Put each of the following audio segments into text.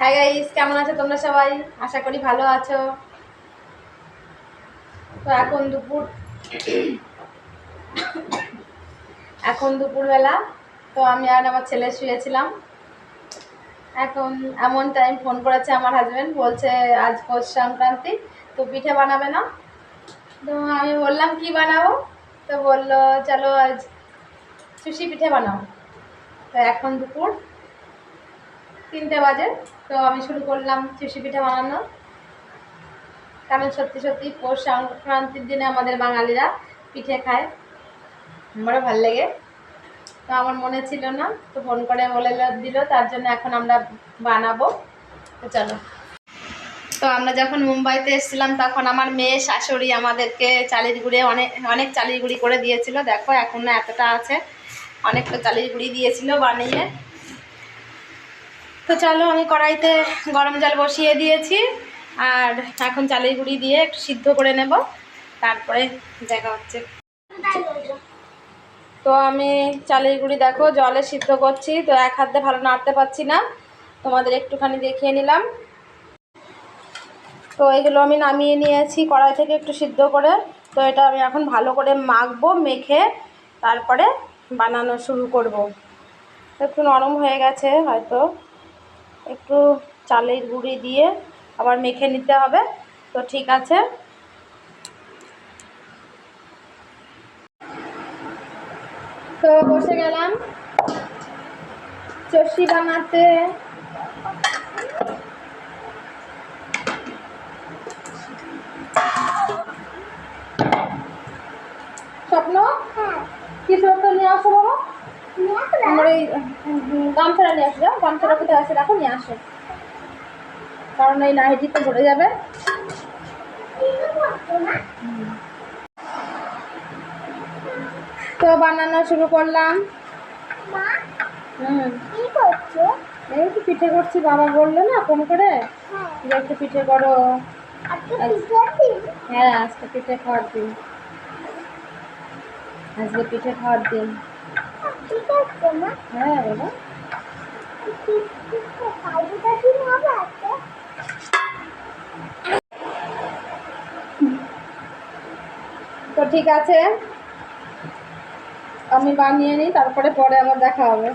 হ্যাঁ গাইস কেমন আছো তোমরা সবাই? আশা করি ভালো আছো। তো এখন দুপুর এখন দুপুরবেলা। তো আমি আর আমার ছেলে শুয়েছিলাম। এখন এমন টাইম ফোন করেছে আমার হাজব্যান্ড বলছে আজ পৌষ সংক্রান্তি, তো পিঠে বানাবে না। তো আমি বললাম, কি বানাবো? তো বলল, চলো আজ চুষি পিঠে বানাও। তো এখন দুপুর। তিনটে বাজে, তো আমি শুরু করলাম চুষি পিঠা বানানো। কারণ সত্যি সত্যি পৌষ সংক্রান্তির দিনে আমাদের বাঙালিরা পিঠে খায়। আমারও ভালো লাগে। তো আমার মনে ছিল না, তো ফোন করে বলে দিল, তার জন্য এখন আমরা বানাবো। তো চলো। তো আমরা যখন মুম্বাইতে এসেছিলাম, তখন আমার মেয়ে শাশুড়ি আমাদেরকে চালের গুঁড়ে অনেক অনেক চালের গুঁড়ি করে দিয়েছিল। দেখো, এখন না এতটা আছে। অনেকটা চালের গুঁড়ি দিয়েছিল বানিয়ে। তো চলো, আমি কড়াইতে গরম জল বসিয়ে দিয়েছি, আর এখন চালের গুঁড়ি দিয়ে একটু সিদ্ধ করে নেব, তারপরে দেখা হচ্ছে। তো আমি চালের গুঁড়ি দেখো, জলে সিদ্ধ করছি, তো এক হাতে ভালো নাড়তে পারছি না, তোমাদের একটুখানি দেখিয়ে নিলাম। তো এগুলো আমি নামিয়ে নিয়েছি, কড়াই থেকে একটু সিদ্ধ করে, তো এটা আমি এখন ভালো করে মাখবো, মেখে তারপরে বানানো শুরু করব। একটু নরম হয়ে গেছে, হয়তো। একটু চালের গুঁড়ি দিয়ে আবার মেখে নিতে হবে। তো ঠিক আছে। তো বসে গেলাম। চষি বানাতে। স্বপ্ন? কি সত্য নিয়ে আসো বাবা? আমার এই উম, গামছাটা নিয়ে আসো যাও গামছাটা কোথায় আছে রাখো নিয়ে আসো। কারণ এই নাইটিতে পড়ে যাবে। তো বানানো শুরু করলাম। হুম। এই তো পিঠে করছি বাবা বলল না ফোন করে। যে একটু পিঠে করো। হ্যাঁ আজকে পিঠে খাওয়ার দিন। আজকে পিঠে খাওয়ার দিন। তো ঠিক আছে। আমি বানিয়ে নিই তারপরে পরে আবার দেখা হবে।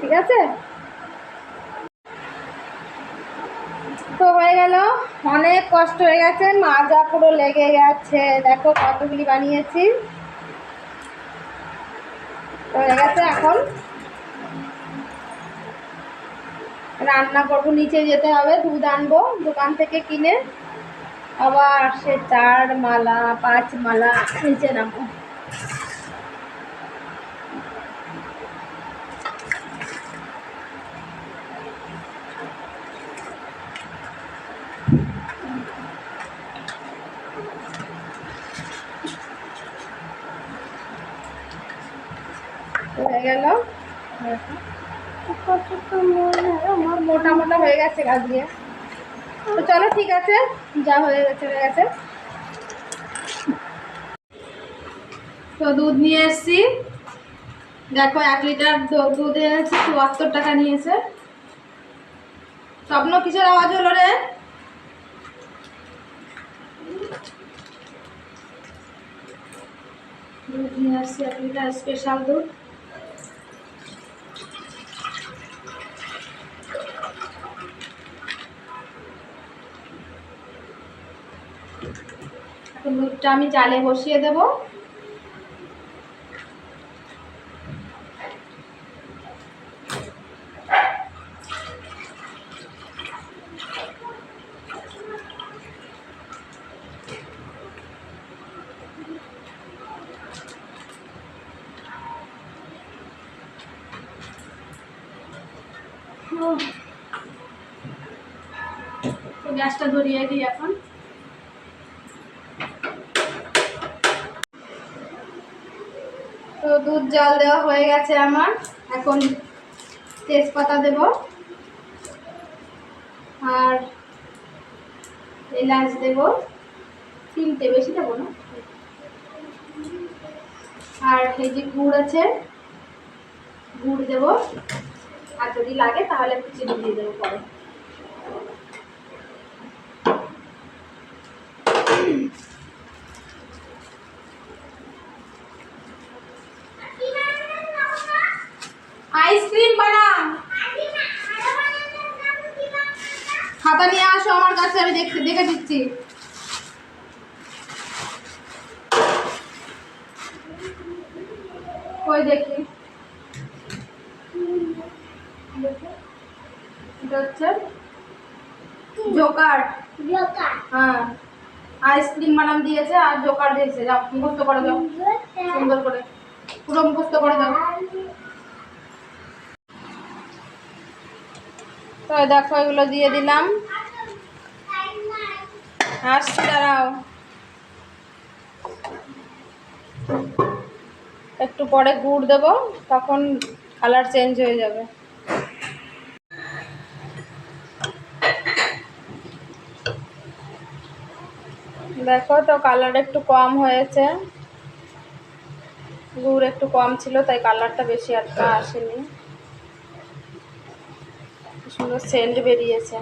ঠিক আছে? তো হয়ে গেল। অনেক কষ্ট হয়ে গেছে মাজা পুরো লেগে গেছে। দেখো কতগুলি বানিয়েছি। হয়ে গেছে এখন। রান্না করব, নিচে যেতে হবে, দুধ আনব, দোকান থেকে কিনে। আবার সে চার মালা, পাঁচ মালা নিচে নামবো। হয়ে গেল। মোটা মোটা হয়ে গেছে গাছ দিয়ে। তো চলো ঠিক আছে, যা হয়ে গেছে হয়ে গেছে। তো দুধ নিয়ে এসছি। দেখো এক লিটার দুধ এনেছি, চুয়াত্তর টাকা নিয়েছে। স্বপ্ন, কিসের আওয়াজ হলো রে? দুধ নিয়ে আসছি, এক লিটার স্পেশাল দুধ। দুধটা আমি জালে বসিয়ে দেব। গ্যাসটা ধরিয়ে দিই এখন। তো দুধ জল দেওয়া হয়ে গেছে আমার। এখন তেজপাতা দেব। আর এলাচ দেব। তিনটে, বেশি দেবো না। আর এই যে গুড় আছে, গুড় দেবো। আর যদি লাগে তাহলে চিনি দিয়ে দেবো পরে আইসক্রিম বানাম খাতা নিয়ে আসো আমার কাছে আমি দেখতে দেখে দিচ্ছি। ওই দেখি। এটা হচ্ছে জোকার। হ্যাঁ। আইসক্রিম বানাম দিয়েছে আর জোকার দিয়েছে। যাও মুখস্থ করে দাও। সুন্দর করে। পুরো মুখস্থ করে দাও। তো দেখো এগুলো দিয়ে দিলাম। আসছি, দাঁড়াও। একটু পরে গুড় দেবো, তখন কালার চেঞ্জ হয়ে যাবে। দেখো তো কালার একটু কম হয়েছে। গুড় একটু কম ছিল, তাই কালারটা বেশি একটা আসেনি। সুন্দর সেন্ট বেরিয়েছে।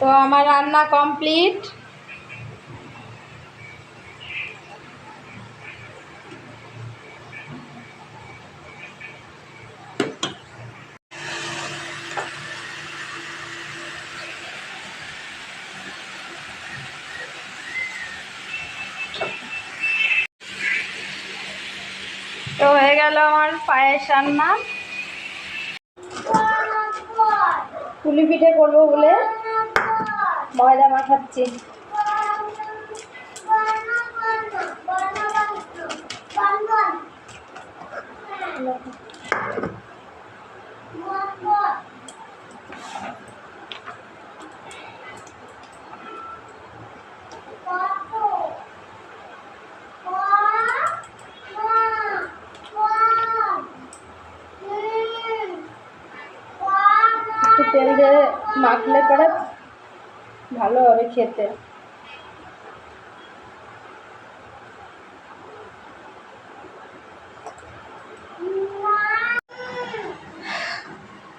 তো আমার রান্না কমপ্লিট। তো হয়ে গেল আমার পায়েস রান্না। পুলি পিঠে করব বলে। ময়দা মাখাচ্ছি। একটু তেল দিয়ে মাখলে পরে ভালো হবে খেতে।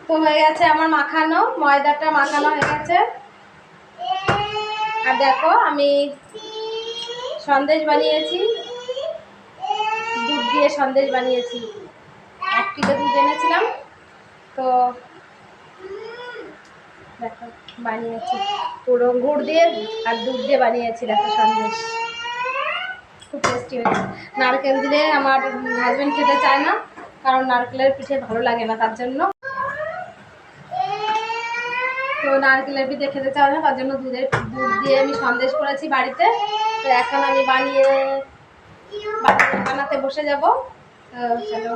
তো হয়ে গেছে আমার মাখানো, ময়দাটা মাখানো হয়ে গেছে। আর দেখো, আমি সন্দেশ বানিয়েছি। দুধ দিয়ে সন্দেশ বানিয়েছি। এক কিলো দুধ এনেছিলাম, তো দেখো। বানিয়েছি। পুরো গুড় দিয়ে আর দুধ দিয়ে বানিয়েছি, দেখো সন্দেশ। খুব টেস্টি হয়েছে। নারকেল দিলে আমার হাজব্যান্ড খেতে চায় না, কারণ নারকেলের পিঠে ভালো লাগে না তার জন্য। তো নারকেলের পিঠে খেতে চায় না, তার জন্য দুধের দুধ দিয়ে আমি সন্দেশ করেছি বাড়িতে। তো এখন আমি বানিয়ে বানাতে বসে যাব। চলো।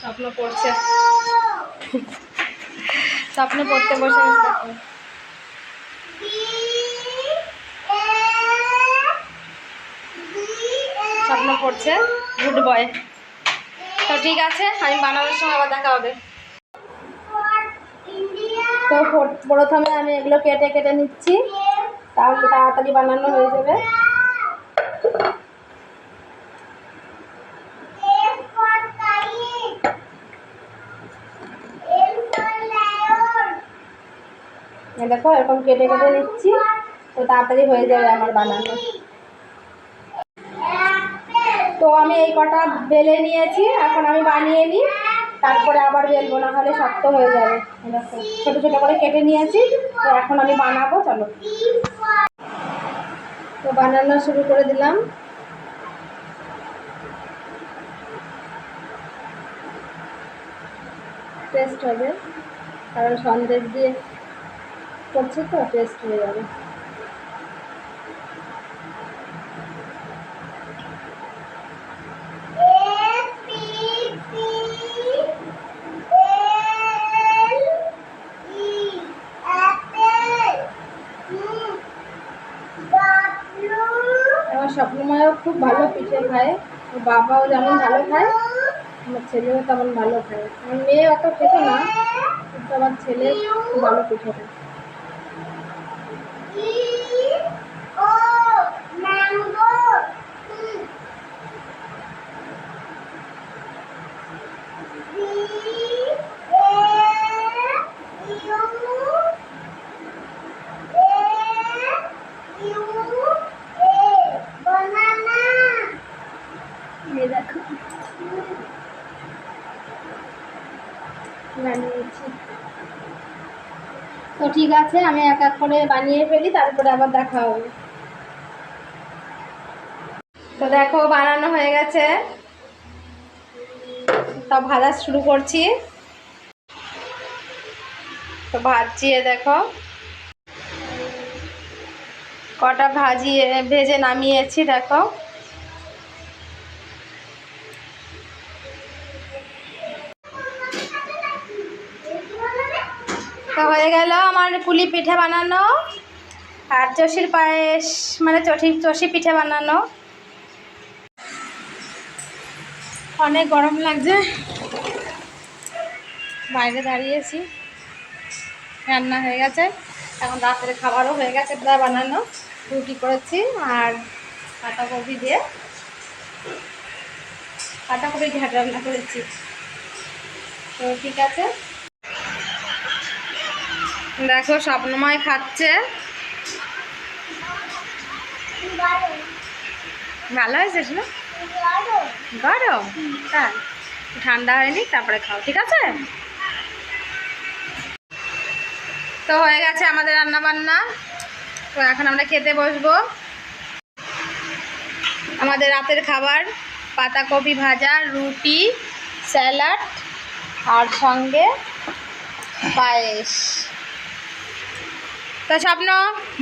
স্বপ্ন পড়ছে। স্বপ্ন পড়তে বসে গেছে স্বপ্ন পড়ছে? গুড বয় তো ঠিক আছে, আমি বানানোর সময় আবার দেখা হবে। তো প্রথমে আমি এগুলো কেটে কেটে নিচ্ছি। তাহলে তাড়াতাড়ি বানানো হয়ে যাবে এই দেখো, এরকম কেটে কেটে নিচ্ছি। তো তাড়াতাড়ি হয়ে যাবে আমার বানানো। তো আমি এই কটা বেলে নিয়েছি, এখন আমি বানিয়ে নিই। তারপরে আবার বেলবো, না হলে শক্ত হয়ে যাবে। ছোটো ছোটো করে কেটে নিয়েছি। তো এখন আমি বানাবো, চলো। তো বানানো শুরু করে দিলাম। টেস্ট হবে, কারণ সন্দেশ দিয়ে করছি তো টেস্ট হয়ে যাবে। আমার খুব ভালো পিঠে খায়। ওর বাবাও যেমন ভালো খায়, আমার ছেলেও তেমন ভালো খায়। আমার মেয়ে অত খেত না, কিন্তু আমার ছেলে খুব ভালো পিঠে খায়। তো ঠিক আছে, আমি এক এক করে বানিয়ে ফেলি, তারপরে আবার দেখা হবে। তো দেখো, বানানো হয়ে গেছে। তা ভাজা শুরু করছি। তো ভাজছি, এ দেখো। কটা ভাজিয়ে ভেজে নামিয়েছি, দেখো। তো হয়ে গেল আমার পুলি পিঠে বানানো আর চষির পায়েস মানে চষি চষি পিঠে বানানো। অনেক গরম লাগছে। বাইরে দাঁড়িয়েছি। রান্না হয়ে গেছে। এখন রাতের খাবারও হয়ে গেছে প্রায় বানানো। রুটি করেছি আর পাতাকপি দিয়ে। পাতাকপি ঘ্যাট রান্না করেছি। তো ঠিক আছে। দেখো, স্বপ্নময় খাচ্ছে। ভালো হয়েছে শোনো গরম? তাই ঠান্ডা হয়নি, তারপরে খাও, ঠিক আছে? তো হয়ে গেছে আমাদের রান্না বান্না তো এখন আমরা খেতে বসবো। আমাদের রাতের খাবার, পাতাকপি ভাজা, রুটি, স্যালাড, আর সঙ্গে পায়েস। তা স্বপ্ন,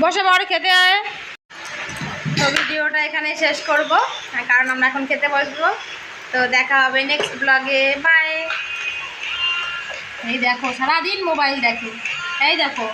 বসে বড় খেতে হয় তো ভিডিওটা এখানে শেষ করব, কারণ আমরা এখন খেতে বসবো। তো দেখা হবে নেক্সট ব্লগে বাই এই দেখো, সারাদিন মোবাইল দেখো। এই দেখো।